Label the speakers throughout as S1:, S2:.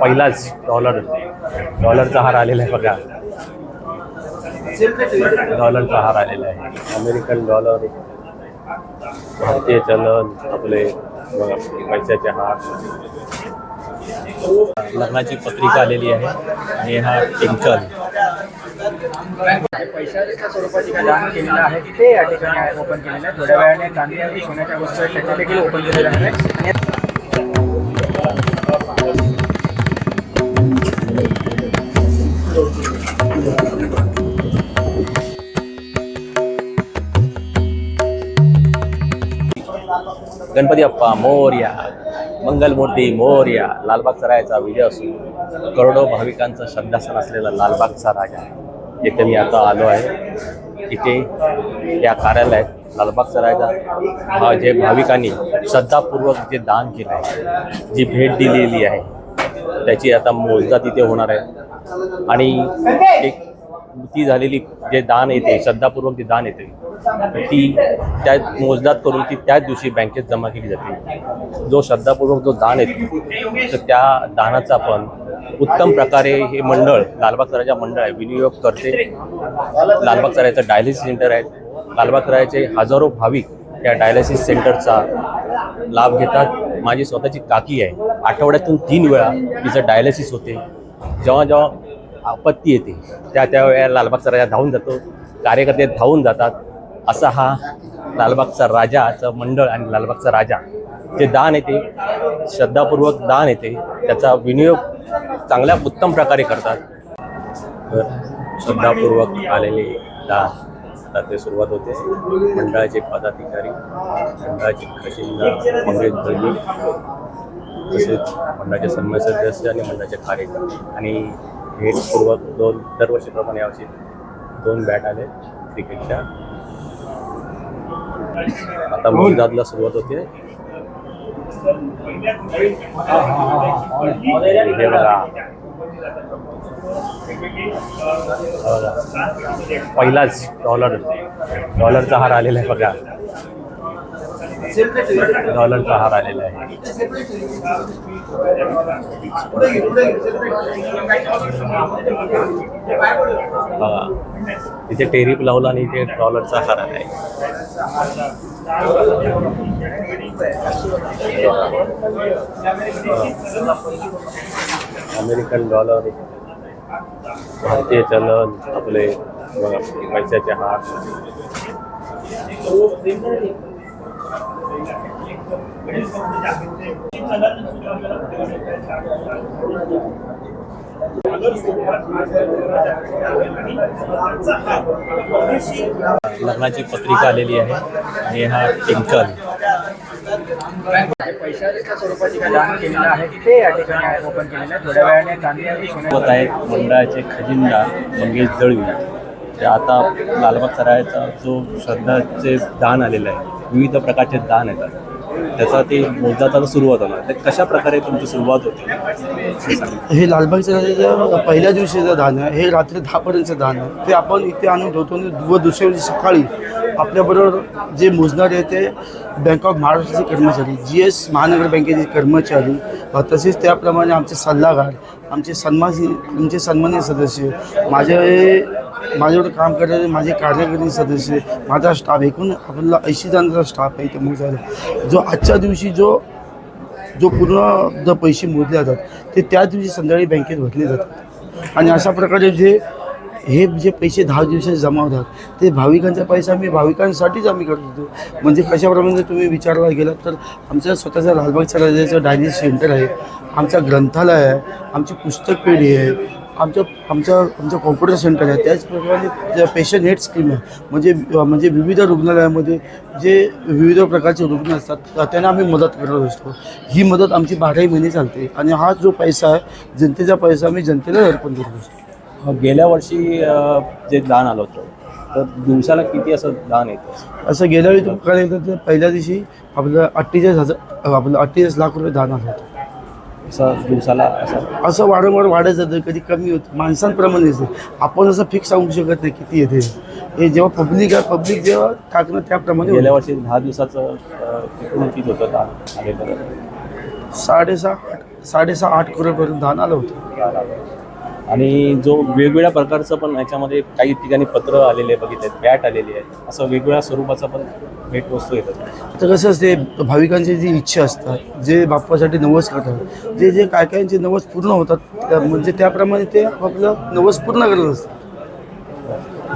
S1: पहिलाच डॉलर डॉलरचा हार आलेला आहे बघा. डॉलरचा हार आलेला आहे. अमेरिकन डॉलर भारतीय चलन आपले पैशाचे हार. लग्नाची पत्रिका आलेली आहे. आणि हा टिंकल
S2: पैशाच्या स्वरूपाची दान केलेलं आहे ते या ठिकाणी ओपन केलेलं आहे थोड्या वेळाने चांदी आणि सोन्याच्या वस्तू आहेत त्याच्या देखील ओपन केलेलं आहे
S1: गणपती अप्पा मोर्या मंगलमूर्ती मोर्या लालबाग रायाचा विजय असून करोडो भाविकांचं श्रद्धासन असलेला लालबागचा राजा इथे मी आता आलो आहे. इथे या कार्यालयात लालबागचा राजा हा जे भाविकांनी श्रद्धापूर्वक जे दान केलं आहे जी भेट दिलेली आहे त्याची आता मोजदा तिथे होणार आहे. आणि एक ती झालेली जे दान येते श्रद्धापूर्वक जे दान येते ती त्या मोजदाद करून ती त्याच दिवशी बँकेत जमा केली जाते. जो श्रद्धापूर्वक जो दान येतो तर त्या दानाचा आपण उत्तम प्रकारे हे मंडळ लालबागसराच्या मंडळ आहे विनियोग करते. लालबागसरायचं डायलिसिस सेंटर आहे. लालबागसरायचे हजारो भाविक या डायलिसिस सेंटरचा लाभ घेतात. माझी स्वतःची काकी आहे. आठवड्यातून तीन वेळा तिचं डायलिसिस होते. जेव्हा जेव्हा आपत्ती येते. त्या त्या वेळेला राजा धावून जातो. कार्यकर्ते धावून जातात. असा हा लालबागचा राजाचं मंडळ आणि लालबागचा राजा जे दान येते श्रद्धापूर्वक दान येते त्याचा विनियोग चांगल्या उत्तम प्रकारे करतात. तर श्रद्धापूर्वक आलेले दान. ते सुरुवात होते. मंडळाचे पदाधिकारी मंडळाचे खजिनदार मंगेश तसेच मंडळाचे सन्मान सदस्य आणि मंडळाचे कार्यकर्ते. आणि हे भेटपूर्वक दोन दरवर्षीप्रमाणे यावर्षी दोन बॅट आले क्रिकेटच्या आता मुलदादला सुरुवात होते. हे बघा. पहिलाच डॉलर डॉलरचा हार आलेला आहे बघा. डॉलरचा हार आलेला आहे. बघा इथे टेरिफ लावला आणि इथे डॉलरचा हार आला आहे. अमेरिकन डॉलर भारतीय चलन आपले पैशाचे हार लग्नाची पत्रिका आलेली आहे आणि हा टिंकल.
S2: पैशाच्या स्वरूपाची दान केलेलं आहे ते या ठिकाणी ओपन केलेलं आहे थोड्या वेळाने
S1: आहेत मंडळाचे खजिनदार मंगेश दळवी. ते आता लालबाग सरायचा जो श्रद्धाचे दान आलेलं आहे. विविध प्रकारचे दान येतात. त्याचा ते मोजदाचा सुरुवात आला ते कशा प्रकारे तुमची सुरुवात होते हे सांगा.
S3: लालबागच्या पहिल्या दिवशीचं दान आहे हे रात्री दहापर्यंतचं दान आहे ते आपण इथे आणून ठेवतो व दुसऱ्या दिवशी सकाळी आपल्याबरोबर जे मोजणारे आहे ते बँक ऑफ महाराष्ट्राचे कर्मचारी जी एस महानगर बँकेचे कर्मचारी तसेच त्याप्रमाणे आमचे सल्लागार आमचे सन्मान आमचे सन्मान्य सदस्य माझे माझ्यावर काम करणारे माझे कार्यकारी सदस्य माझा स्टाफ एकूण आपल्याला ऐंशी जणांचा स्टाफ आहे इथे मोजायला. जो आजच्या दिवशी जो जो पूर्ण जो पैसे मोजले जातात ते त्याच दिवशी संध्याकाळी बँकेत भरले जातात. आणि अशा प्रकारे जे हे जे पैसे दहा दिवसात जमा होतात ते भाविकांचा पैसा आम्ही भाविकांसाठीच आम्ही करत होतो. म्हणजे कशाप्रमाणे तुम्ही विचारला गेलात तर आमचं स्वतःचं लालबागच्या राजाचं डायलिस सेंटर आहे आमचं ग्रंथालय आहे आमची पुस्तक पेढी आहे आमचं आमचं आमचं कॉम्प्युटर सेंटर आहे. त्याचप्रमाणे पेशंट हेल्थ स्कीम आहे म्हणजे म्हणजे विविध रुग्णालयामध्ये जे विविध प्रकारचे रुग्ण असतात त्यांना आम्ही मदत करत असतो. ही मदत आमची बाराही महिने चालते आणि हा जो पैसा आहे जनतेचा पैसा आम्ही जनतेला अर्पण करत असतो.
S1: गेल्या वर्षी जे दान आलं होतं तर दिवसाला किती असं दान येतं?
S3: असं गेल्या वेळी तुम्ही काय येतं तर पहिल्या दिवशी आपलं अठ्ठेचाळीस हजार आपलं अठ्ठेचाळीस लाख रुपये दान आलं होतं.
S1: असं दिवसाला असं
S3: असं वारंवार वाढत जातं कधी कमी होतं. माणसांप्रमाणेच आहे. आपण असं फिक्स सांगू शकत नाही किती येते. हे जेव्हा पब्लिक आहे पब्लिक जेव्हा टाकणं त्याप्रमाणे
S1: गेल्या. वर्षी दहा दिवसाचं एकूण किती होतं दान आलेलं?
S3: साडेसहा साडेसहा आठ करोडपर्यंत दान आलं होतं.
S1: आणि जो वेगवेगळ्या प्रकारचं पण याच्यामध्ये काही ठिकाणी पत्र आलेले बघितले बॅट आलेली आहे असं वेगवेगळ्या स्वरूपाचं पण भेटवस्तू येतात.
S3: तर कसं असते भाविकांची जी इच्छा असतात जे बाप्पासाठी नवस करतात जे जे काय कायांचे नवस पूर्ण होतात त्या- म्हणजे त्याप्रमाणे ते आपलं नवस पूर्ण करत असतात.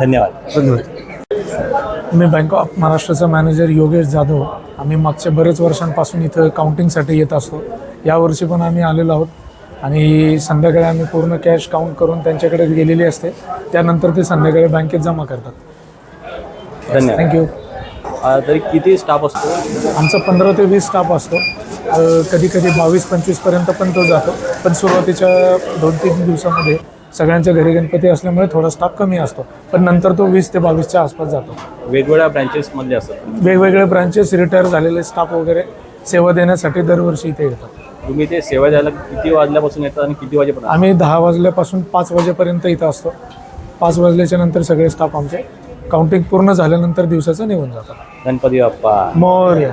S1: धन्यवाद.
S3: धन्यवाद.
S4: मी बँक ऑफ महाराष्ट्राचा मॅनेजर योगेश जाधव. आम्ही मागच्या बरेच वर्षांपासून इथं काउंटिंगसाठी येत असतो. यावर्षी पण आम्ही आलेलो आहोत. आणि संध्याकाळी आम्ही पूर्ण कॅश काउंट करून त्यांच्याकडे गेलेली असते. त्यानंतर ते संध्याकाळी बँकेत जमा करतात.
S1: धन्यवाद.
S4: थँक्यू
S1: तरी किती स्टाफ असतो?
S4: आमचा पंधरा ते वीस स्टाफ असतो. कधी कधी बावीस पंचवीसपर्यंत पण तो जातो. पण सुरुवातीच्या दोन तीन दिवसामध्ये सगळ्यांच्या घरी गणपती असल्यामुळे थोडा स्टाफ कमी असतो. पण नंतर तो वीस ते बावीसच्या आसपास जातो.
S1: वेगवेगळ्या ब्रँचेसमधले असतात.
S4: वेगवेगळे ब्रांचेस रिटायर झालेले स्टाफ वगैरे सेवा देण्यासाठी दरवर्षी इथे येतात.
S1: तुम्ही ते सेवा द्यायला किती वाजल्यापासून येतात आणि किती वाजेपर्यंत?
S4: आम्ही दहा वाजल्यापासून पाच वाजेपर्यंत इथं असतो. पाच वाजल्याच्या नंतर सगळे स्टाफ आमचे. काउंटिंग पूर्ण झाल्यानंतर दिवसाचं निघून जातात
S1: गणपती बाप्पा.
S4: मोर्या.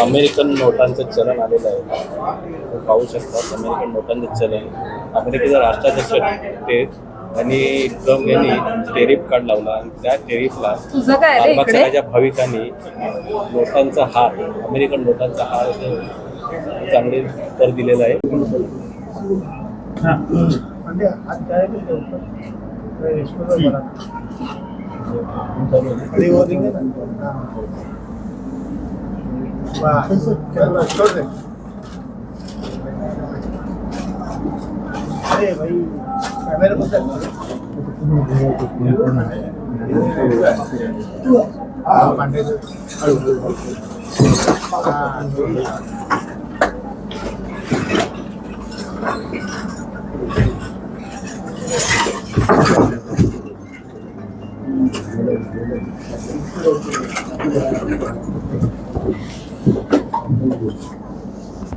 S1: अमेरिकन नोटांचं चलन आलेलं आहे. तुम्ही पाहू शकता अमेरिकन नोटांचं चलन. अमेरिकेचा राष्ट्राध्यक्ष ते आणि ट्रम्प यांनी टेरिफ कार्ड लावला आणि त्या टेरिफला
S5: तुझं काय रे इकडे?
S1: लालबागच्या भाविकांनी नोटांचा हार अमेरिकन नोटांचा हार चांगले दर दिलेला आहे.
S6: Va, Primero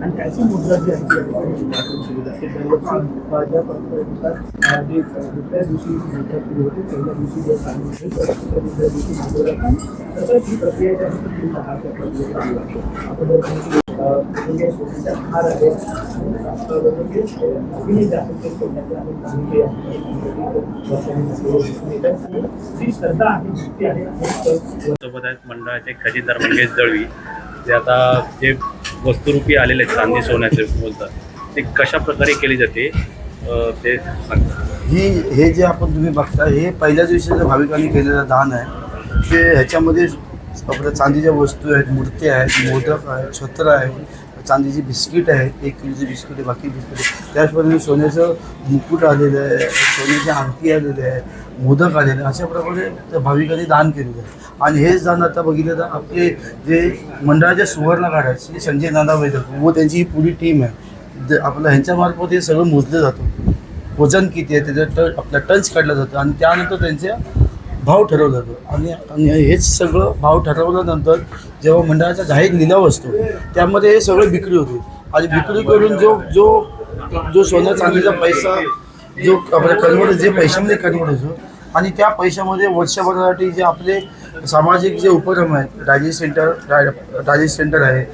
S6: आणि त्याची मुद्रा जी आहे जे दुसऱ्या दिवशी मुद्रा सुरू होते पहिल्या दिवशी जे सांगितले दुसऱ्या दिवशी मागवला पण तसंच ही प्रक्रिया त्यानंतर आपण
S1: सोबत आहेत मंडळाचे खजिनदार मंगेश दळवी. जे आता जे वस्तुरूपी आलेले आहेत चांदी सोन्याचे बोलतात ते कशा प्रकारे केली जाते ते सांगतात
S3: ही हे जे आपण तुम्ही बघता हे पहिल्या दिवशीचं भाविकांनी केलेलं दान आहे ते ह्याच्यामध्ये आपल्या चांदीच्या वस्तू आहेत मूर्त्या आहेत मोदक आहे छत्र आहे चांदीची बिस्किट आहेत एक किलोची बिस्किट आहे बाकी बिस्किट त्याचप्रमाणे सोन्याचं मुकुट आलेलं आहे सोन्याची अंगठी आलेली आहे मोदक आलेले आहे अशा प्रकारे त्या भाविकांनी दान केलेलं आहे. आणि हेच दान आता बघितलं तर आपले जे मंडळाचे सुवर्णकार आहेत श्री संजय नाना वैद्य व त्यांची ही पुरी टीम आहे. द- आपलं ह्यांच्यामार्फत हे सगळं मोजलं जातं. वजन किती आहे त्याचं ट आपला टंच काढला जातं. आणि त्यानंतर त्यांच्या भाव ठरवला जातो. आणि आणि हेच सगळं भाव ठरवल्यानंतर जेव्हा मंडळाचा जाहीर लिलाव असतो त्यामध्ये हे सगळं विक्री होते. आणि विक्री करून जो जो जो सोन्या चांदीचा पैसा जो आपल्या कन्वर्ट जे पैशामध्ये कन्वर्ट होतो आणि त्या पैशामध्ये वर्षभरासाठी जे आपले सामाजिक जे उपक्रम आहेत राजेश सेंटर रा- राजेश सेंटर आहे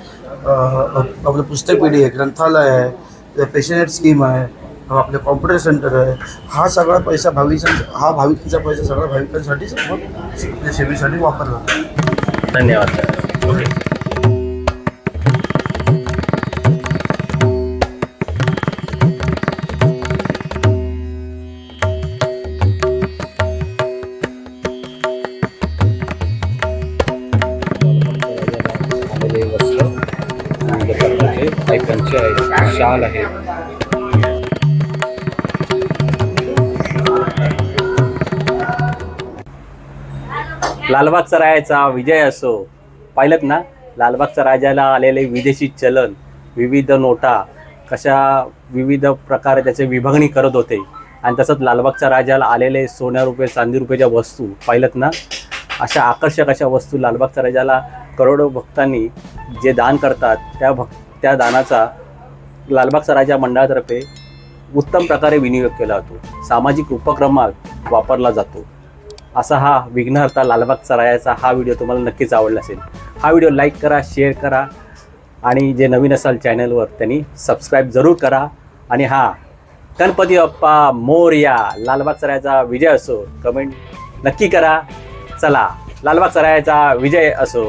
S3: आपलं आपलं पुस्तकपिढी आहे ग्रंथालय आहे पेशनेट स्कीम आहे आपलं कॉम्प्युटर सेंटर आहे. हा सगळा पैसा भाविकांचा हा भाविकांचा पैसा सगळा भाविकांसाठीच आपण सेवेसाठी वापरला. जातो
S1: धन्यवाद. सर ओके वस्त्र पंच आहेत शाल आहेत लालबागचा राजाचा विजय असो. पाहिलं ना? लालबागच्या राजाला आलेले विदेशी चलन विविध नोटा कशा विविध प्रकारे त्याचे विभागणी करत होते. आणि तसंच लालबागच्या राजाला आलेले सोन्या रुपये चांदी रुपयाच्या वस्तू पाहिलं ना? अशा आकर्षक अशा वस्तू लालबागच्या राजाला करोडो भक्तांनी जे दान करतात त्या भक् त्या दानाचा लालबागचा राजा मंडळातर्फे उत्तम प्रकारे विनियोग केला जातो. सामाजिक उपक्रमात वापरला जातो. असा हा विघ्नहर्ता लालबागचा रायाचा हा व्हिडिओ तुम्हाला नक्कीच आवडला असेल. हा व्हिडिओ लाईक करा शेअर करा आणि जे नवीन असाल चॅनलवर त्यांनी सबस्क्राईब जरूर करा. आणि हा गणपती बाप्पा मोर्या लालबागचा रायाचा विजय असो कमेंट नक्की करा. चला लालबागचा रायाचा विजय असो.